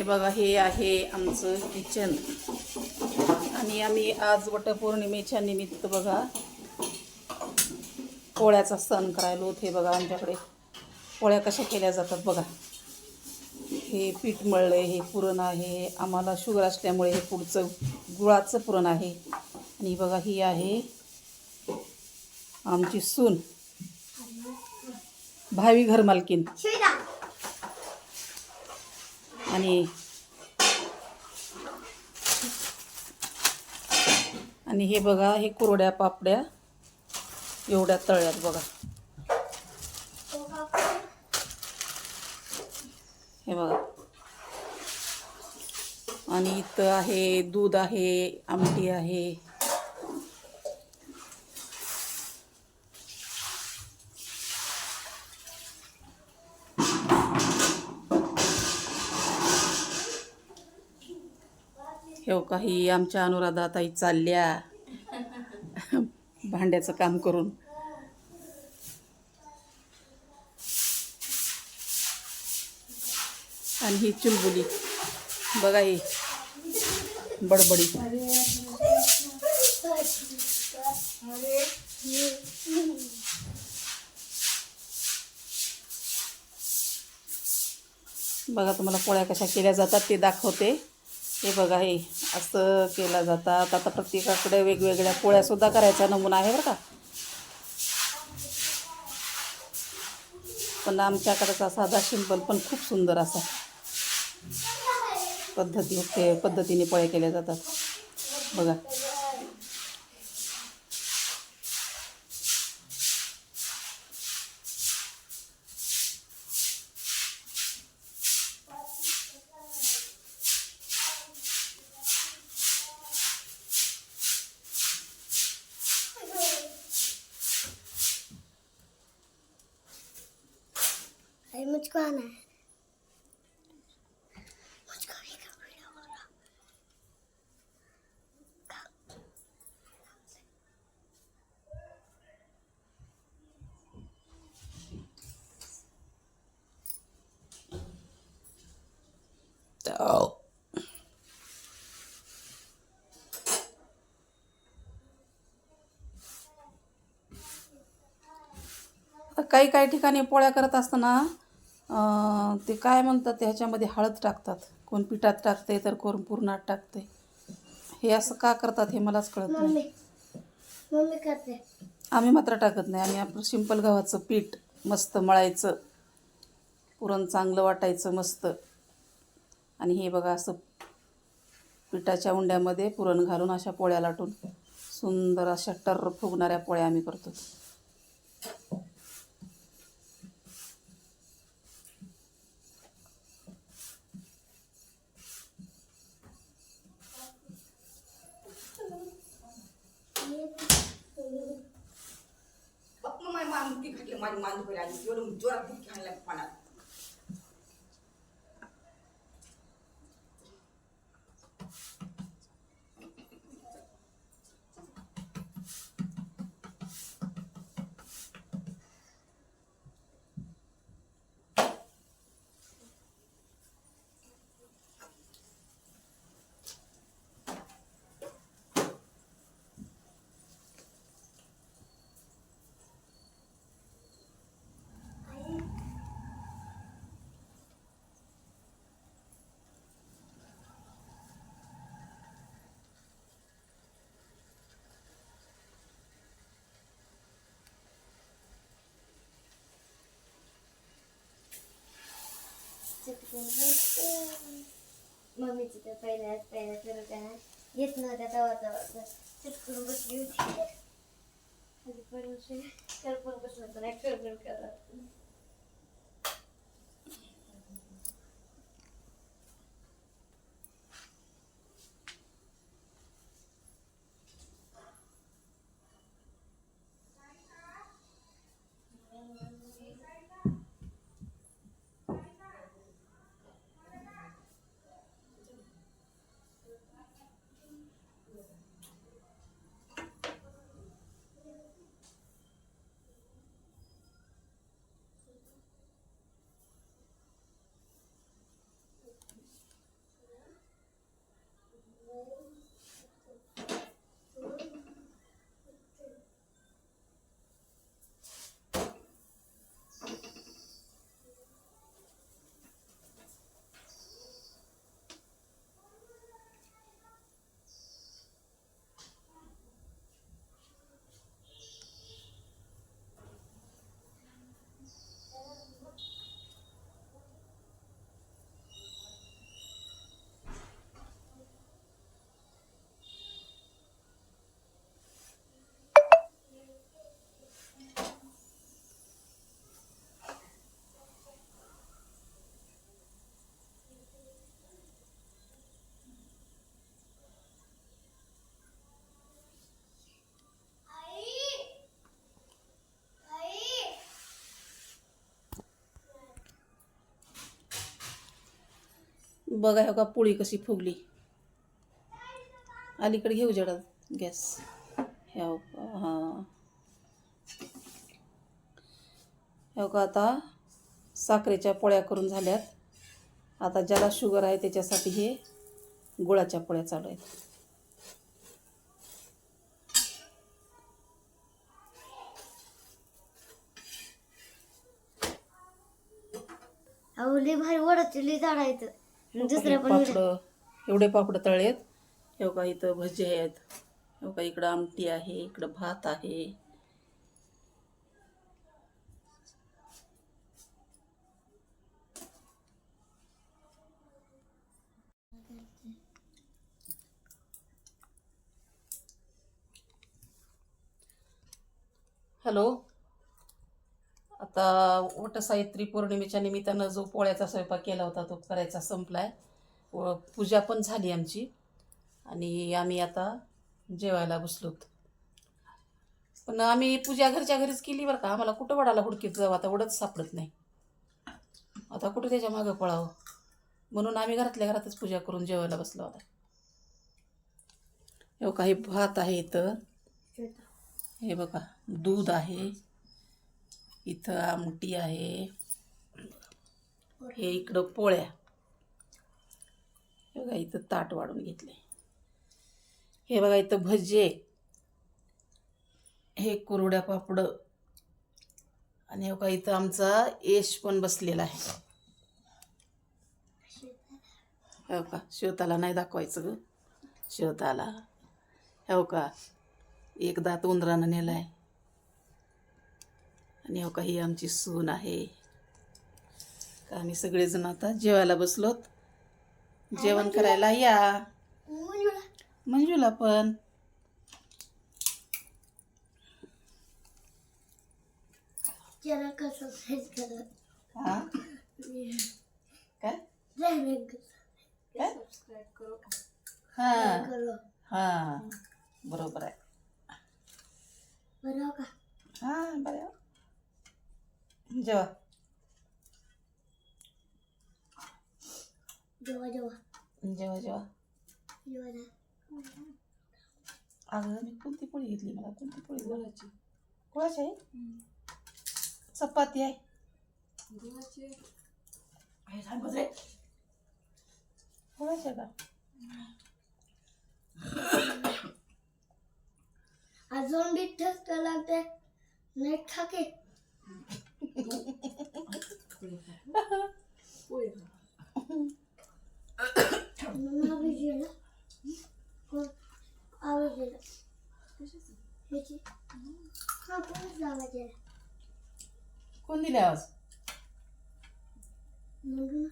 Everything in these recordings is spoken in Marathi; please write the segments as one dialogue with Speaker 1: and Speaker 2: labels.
Speaker 1: हे बघा हे आहे आमचं किचन आणि आम्ही आज वटपौर्णिमेच्या निमित्त बघा पोळ्याचा सण करायलो हे बघा आमच्याकडे पोळ्या कशा केल्या जातात बघा. हे पीठ मळलं आहे हे पुरण आहे. आम्हाला शुगर असल्यामुळे हे पुढचं गुळाचं पुरण आहे. आणि बघा ही आहे आमची सून. भावी घरमालकीन. आणि आणि हे बघा हे कुरड्या पापड्या एवढ्या तळ्यात बघा. हे बघा. आणि इथं आहे दूध आहे आमटी आहे. हे काही आमच्या अनुराधा ताई चालल्या. भांड्याचं काम करून. आणि ही चुलबुली. बघा ही. बडबडी. बघा तुम्हाला पोळ्या कशा केल्या जातात ते दाखवते. हे बघा हे असं केलं जातात आता प्रत्येकाकडे वेगवेगळ्या पोळ्यासुद्धा करायचा नमुना आहे बरं का. पण आमच्याकडचा साधा सिंपल पण खूप सुंदर असा पद्धती ते पद्धतीने पोळ्या केल्या जातात. बघा.
Speaker 2: अरे मुझको आना है मुझको भी
Speaker 1: काही काही ठिकाणी पोळ्या करत असताना ते काय म्हणतात ते ह्याच्यामध्ये हळद टाकतात. कोण पिठात टाकते तर कोण पुरणात टाकते हे असं का करतात हे मलाच कळत नाही.
Speaker 2: मम्मी. मम्मी करते
Speaker 1: आम्ही मात्र टाकत नाही. आम्ही आपलं सिंपल गव्हाचं पीठ मस्त मळायचं. पुरण चांगलं वाटायचं मस्त. आणि हे बघा असं पिठाच्या उंड्यामध्ये पुरण घालून अशा पोळ्या लाटून सुंदर अशा टर फुगणाऱ्या पोळ्या आम्ही करतो.
Speaker 3: माझी मान ती घातली माझी मान दुखायला लागली एवढं जोरात
Speaker 2: મમ્મી તો પહેલા પહેલા શરૂ કર્યા જેટનો જતા હતો ચટકું બસ ગયું છે હજી પણ છે કરપણ બસ તો ને કરપણ કરવા
Speaker 1: बघा हो का पोळी कशी फुगली. अलीकडे घेऊ जडत गॅस. ह्या हां. हो का आता साखरेच्या पोळ्या करून झाल्यात. आता ज्याला शुगर आहे त्याच्यासाठी हे गुळाच्या पोळ्या चालू आहेत.
Speaker 2: अहो भारी वडाचे लय पण video-
Speaker 1: पापड एवढे पापड हे का इथं भजी आहेत. का इकडं आमटी आहे इकडं भात आहे. हॅलो? आता वटसावित्री पौर्णिमेच्या निमित्तानं जो पोळ्याचा स्वयंपाक केला होता तो करायचा संपलाय. व पूजा पण झाली आमची. आणि आम्ही आता जेवायला बसलोत पण आम्ही पूजा घरच्या घरीच केली बरं का. आम्हाला कुठं वडाला हुडकीत जावं? आता वडच सापडत नाही. आता कुठं त्याच्या मागं पळावं? म्हणून आम्ही घरातल्या घरातच पूजा करून जेवायला बसलो आता. हे काही भात आहे तर हे बघा दूध आहे. इथं आमटी आहे. हे इकडं पोळ्या. हे बघा इथं ताट वाढून घेतले हे बघा इथं भजे. हे कुरड्या पापड. आणि हे बघा इथं आमचा यश पण बसलेला आहे. हो का शिवताला नाही दाखवायचं ग. शिवताला. हो का एक दात उंदरानं नेलाय. आणि हो का ही आमची सून आहे. का आम्ही सगळेजण आता जेवायला बसलोत. जेवण करायला या. मंजूला. पण.
Speaker 2: जरा कसं फ्रेश करा
Speaker 1: हा? काय? हा. हा. बरोबर आहे.
Speaker 2: बरं हो का?
Speaker 1: हा बरं जेवा. जेवा जेवा.
Speaker 2: जेव्हा जा.
Speaker 1: अगं मी कोणती पोळी घेतली मला? कोणती पोळी? गुळाची. गुळाची आहे? चपाती आहे. आहे, थांब बस रे. गुळाची आहे का?
Speaker 2: अजून बी ठसका लागते नाही खाके मम्मा आवाज येला कोण आवाज येला ह्याची हा कोणाचा आवाज येला
Speaker 1: कोण दिले आवाज
Speaker 2: म्हणून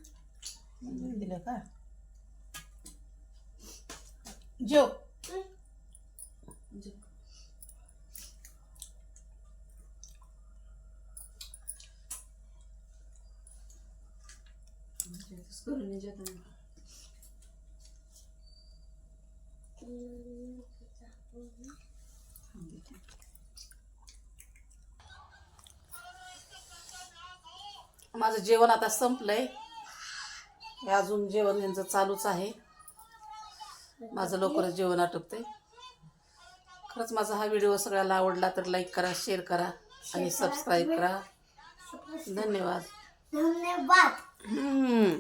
Speaker 1: मंजून दिलं का जेव माझं जेवण आता संपलंय. हे अजून जेवण यांचं चालूच आहे. माझं लवकरच जेवण आटपतंय. खरंच माझा हा व्हिडिओ सगळ्याला आवडला तर लाईक करा शेअर करा आणि सबस्क्राईब करा. धन्यवाद.
Speaker 2: धन्यवाद.
Speaker 1: हम्म.